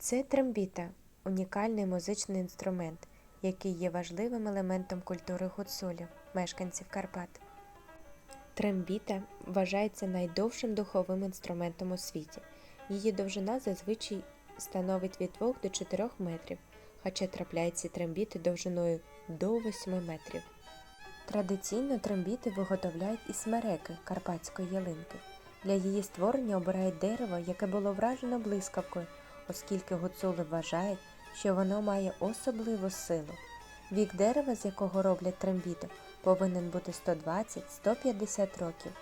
Це трембіта унікальний музичний інструмент, який є важливим елементом культури гуцулів, мешканців Карпат. Трембіта вважається найдовшим духовим інструментом у світі. Її довжина зазвичай становить від 2 до 4 метрів, хоча трапляються трембіти довжиною до 8 метрів. Традиційно трембіти виготовляють із смереки карпатської ялинки. Для її створення обирають дерево, яке було вражено блискавкою, оскільки гуцули вважають, що воно має особливу силу. Вік дерева, з якого роблять трембіту, повинен бути 120-150 років.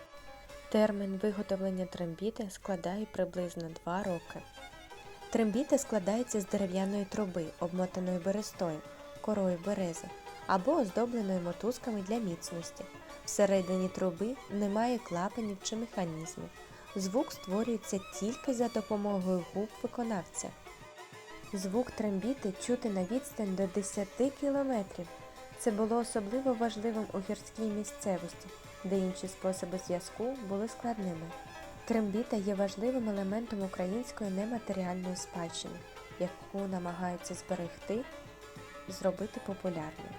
Термін виготовлення трембіти складає приблизно 2 роки. Трембіта складається з дерев'яної труби, обмотаної берестою, корою берези або оздобленої мотузками для міцності. Всередині труби немає клапанів чи механізмів. Звук створюється тільки за допомогою губ виконавця. Звук трембіти чути на відстань до 10 кілометрів. Це було особливо важливим у гірській місцевості, де інші способи зв'язку були складними. Трембіта є важливим елементом української нематеріальної спадщини, яку намагаються зберегти зробити популярною.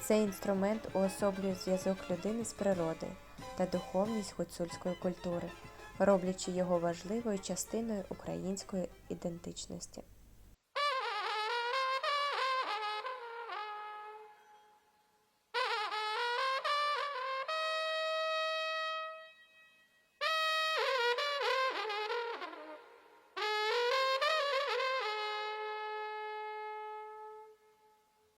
Цей інструмент уособлює зв'язок людини з природою та духовність гуцульської культури, роблячи його важливою частиною української ідентичності.